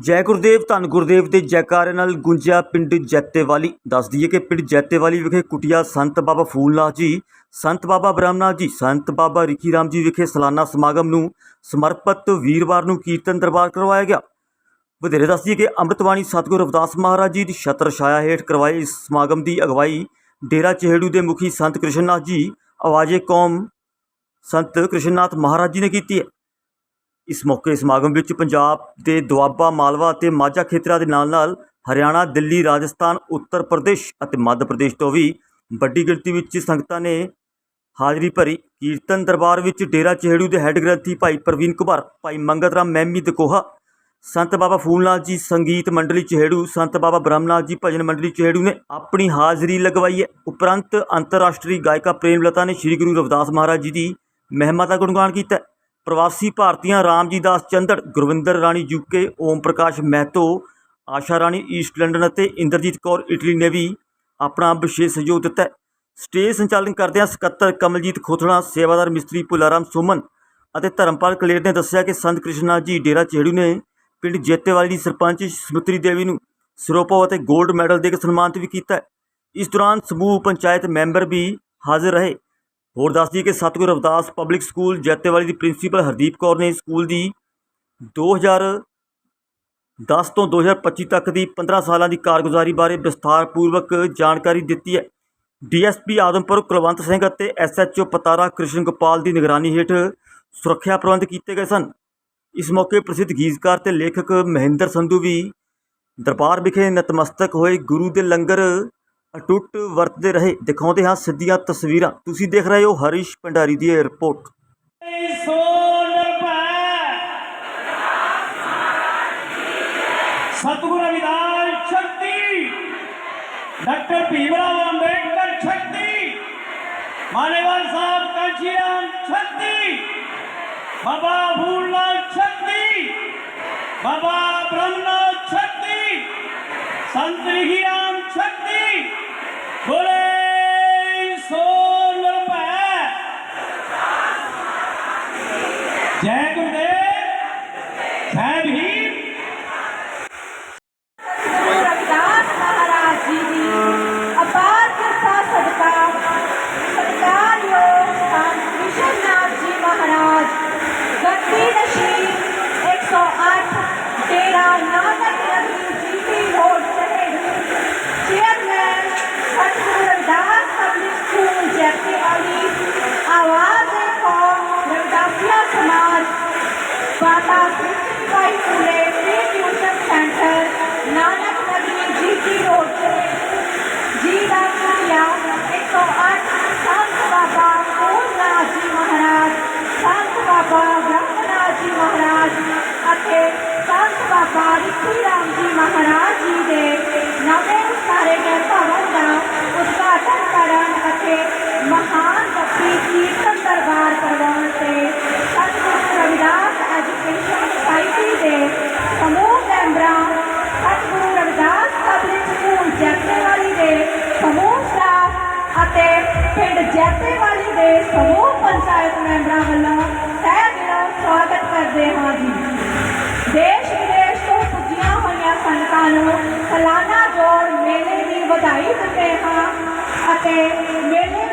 ਜੈ ਗੁਰਦੇਵ, ਧੰਨ ਗੁਰਦੇਵ ਦੇ ਜੈਕਾਰੇ ਨਾਲ ਗੁੰਜਿਆ ਪਿੰਡ ਜੈਤੇਵਾਲੀ। ਦੱਸਦੀ ਹੈ ਕਿ ਪਿੰਡ ਜੈਤੇਵਾਲੀ ਵਿਖੇ ਕੁਟਿਆ ਸੰਤ ਬਾਬਾ ਫੂਲਨਾਥ ਜੀ, ਸੰਤ ਬਾਬਾ ਬ੍ਰਹਮਨਾਥ ਜੀ, ਸੰਤ ਬਾਬਾ ਰਿਖੀ ਰਾਮ ਜੀ ਵਿਖੇ ਸਾਲਾਨਾ ਸਮਾਗਮ ਨੂੰ ਸਮਰਪਿਤ ਵੀਰਵਾਰ ਨੂੰ ਕੀਰਤਨ ਦਰਬਾਰ ਕਰਵਾਇਆ ਗਿਆ। ਵਧੇਰੇ ਦੱਸਦੀ ਹੈ ਕਿ ਅੰਮ੍ਰਿਤਬਾਣੀ ਸਤਿਗੁਰ ਰਵਿਦਾਸ ਮਹਾਰਾਜ ਜੀ ਦੀ ਛਤਰ ਛਾਇਆ ਹੇਠ ਕਰਵਾਏ ਇਸ ਸਮਾਗਮ ਦੀ ਅਗਵਾਈ ਡੇਰਾ ਚਿਹੜੂ ਦੇ ਮੁਖੀ ਸੰਤ ਕ੍ਰਿਸ਼ਨਨਾਥ ਜੀ, ਆਵਾਜ਼ੇ ਕੌਮ ਸੰਤ ਕ੍ਰਿਸ਼ਨਨਾਥ ਮਹਾਰਾਜ ਜੀ ਨੇ ਕੀਤੀ ਹੈ। ਇਸ ਮੌਕੇ ਸਮਾਗਮ ਵਿੱਚ ਪੰਜਾਬ ਦੇ ਦੁਆਬਾ, ਮਾਲਵਾ ਅਤੇ ਮਾਝਾ ਖੇਤਰਾਂ ਦੇ ਨਾਲ-ਨਾਲ ਹਰਿਆਣਾ, ਦਿੱਲੀ, ਰਾਜਸਥਾਨ, ਉੱਤਰ ਪ੍ਰਦੇਸ਼ ਅਤੇ ਮੱਧ ਪ੍ਰਦੇਸ਼ ਤੋਂ ਵੀ ਵੱਡੀ ਗਿਣਤੀ ਵਿੱਚ ਸੰਗਤਾਂ ਨੇ ਹਾਜ਼ਰੀ ਭਰੀ। ਕੀਰਤਨ ਦਰਬਾਰ ਵਿੱਚ ਡੇਰਾ ਚਿਹੜੂ ਦੇ ਹੈੱਡ ਗ੍ਰੰਥੀ ਭਾਈ ਪ੍ਰਵੀਨ ਕੁਮਾਰ, ਭਾਈ ਮੰਗਤ ਰਾਮ ਮਹਿਮੀ ਦਕੋਹਾ ਸੰਤ ਬਾਬਾ ਫੂਲਨਾਥ ਜੀ ਸੰਗੀਤ ਮੰਡਲੀ ਚਿਹੜੂ, ਸੰਤ ਬਾਬਾ ਬ੍ਰਹਮਨਾਥ ਜੀ ਭਜਨ ਮੰਡਲੀ ਚਿਹੜੂ ਨੇ ਆਪਣੀ ਹਾਜ਼ਰੀ ਲਗਵਾਈ ਹੈ। ਉਪਰੰਤ ਅੰਤਰਰਾਸ਼ਟਰੀ ਗਾਇਕਾ ਪ੍ਰੇਮ ਲਤਾ ਨੇ ਸ੍ਰੀ ਗੁਰੂ ਰਵਿਦਾਸ ਮਹਾਰਾਜ ਜੀ ਦੀ ਮਹਿਮਾ ਦਾ ਗੁਣਗਾਨ ਕੀਤਾ ਪ੍ਰਵਾਸੀ ਭਾਰਤੀਆਂ Ramji Das Chandar Gurvinder Rani UK Om Prakash Mahto, Asha Rani east London ਅਤੇ ਇੰਦਰਜੀਤ ਕੌਰ ਇਟਲੀ ਨੇ ਵੀ ਆਪਣਾ ਵਿਸ਼ੇਸ਼ ਸਹਿਯੋਗ ਦਿੱਤਾ ਸਟੇਜ ਸੰਚਾਲਨ ਕਰਦਿਆਂ ਸਕੱਤਰ ਕਮਲਜੀਤ ਖੋਥਣਾ, ਸੇਵਾਦਾਰ ਮਿਸਤਰੀ ਪੁਲਾਰਾਮ ਸੁਮਨ ਅਤੇ ਧਰਮਪਾਲ ਕਲੇਰ ਨੇ ਦੱਸਿਆ ਕਿ ਸੰਤ ਕ੍ਰਿਸ਼ਨਾ ਜੀ ਡੇਰਾ ਚੇੜੂ ਨੇ ਪਿੰਡ ਜੇਤੇਵਾਲੀ ਦੀ ਸਰਪੰਚ ਸਮੁੱਤਰੀ ਦੇਵੀ ਨੂੰ ਸਿਰੋਪੋ ਅਤੇ 골ਡ ਮੈਡਲ ਦੇ ਕੇ ਸਨਮਾਨਿਤ ਵੀ ਕੀਤਾ ਇਸ ਦੌਰਾਨ ਸਮੂਹ ਪੰਚਾਇਤ ਮੈਂਬਰ ਵੀ ਹਾਜ਼ਰ ਰਹੇ। ਹੋਰ ਦੱਸ ਦਈਏ ਕਿ ਸਤਿਗੁਰ ਅਵਦਾਸ ਪਬਲਿਕ ਸਕੂਲ ਜੈਤੇਵਾਲੀ ਦੀ ਪ੍ਰਿੰਸੀਪਲ ਹਰਦੀਪ ਕੌਰ ਨੇ ਸਕੂਲ ਦੀ 2010 ਤੋਂ 2025 ਤੱਕ ਦੀ 15 ਸਾਲਾਂ ਦੀ ਕਾਰਗੁਜ਼ਾਰੀ ਬਾਰੇ ਵਿਸਥਾਰਪੂਰਵਕ ਜਾਣਕਾਰੀ ਦਿੱਤੀ ਹੈ। ਡੀਐਸਪੀ ਆਦਮਪੁਰ ਕੁਲਵੰਤ ਸਿੰਘ ਅਤੇ ਐਸਐਚਓ ਪਤਾਰਾ ਕ੍ਰਿਸ਼ਨ ਗੋਪਾਲ ਦੀ ਨਿਗਰਾਨੀ ਹੇਠ ਸੁਰੱਖਿਆ ਪ੍ਰਬੰਧ ਕੀਤੇ ਗਏ ਸਨ। ਇਸ ਮੌਕੇ ਪ੍ਰਸਿੱਧ ਗੀਤਕਾਰ ਤੇ ਲੇਖਕ ਮਹਿੰਦਰ ਸੰਧੂ ਵੀ ਦਰਬਾਰ ਵਿਖੇ ਨਤਮਸਤਕ ਹੋਏ। ਗੁਰੂ ਦੇ ਲੰਗਰ ਅਟੁੱਟ ਵਰਤਦੇ ਰਹੇ। ਦਿਖਾਉਂਦੇ ਹਾਂ ਸਿੱਧੀਆਂ ਤਸਵੀਰਾਂ। ਤੁਸੀਂ ਦੇਖ ਰਹੇ ਹੋ ਹਰੀਸ਼ ਭੰਡਾਰੀ ਦੀ ਇਹ ਰਿਪੋਰਟ। ਸਤਿਗੁਰ ਰਵਿਦਾਸ ਸ਼ਕਤੀ, ਡਾਕਟਰ ਭੀਮਰਾਵ ਅੰਬੇਡਕਰ ਸ਼ਕਤੀ, ਮਾਨੇਵਾਲ ਸਾਹਿਬ ਕਾਂਚੀਰਾਮ ਸ਼ਕਤੀ, ਬਾਬਾ ਫੂਲਨਾਥ ਸ਼ਕਤੀ, ਬਾਬਾ ਬ੍ਰਹਮਨਾਥ ਸ਼ਕਤੀ, ਸੰਤ ਰਿਖੀਰਾਮ ਪਿੰਡ ਜੈਤੇਵਾਲੀ ਦੇ ਸਮੂਹ ਪੰਚਾਇਤ ਮੈਂਬਰਾਂ ਵੱਲੋਂ ਤਹਿ ਦਿਲੋਂ ਸਵਾਗਤ ਕਰਦੇ ਹਾਂ ਜੀ। ਦੇਸ਼ ਵਿਦੇਸ਼ ਤੋਂ ਪੁੱਜੀਆਂ ਹੋਈਆਂ ਸੰਗਤਾਂ ਨੂੰ ਸਾਲਾਨਾ ਜੋੜ ਮੇਲੇ ਦੀ ਵਧਾਈ ਦਿੰਦੇ ਹਾਂ ਅਤੇ ਮੇਲੇ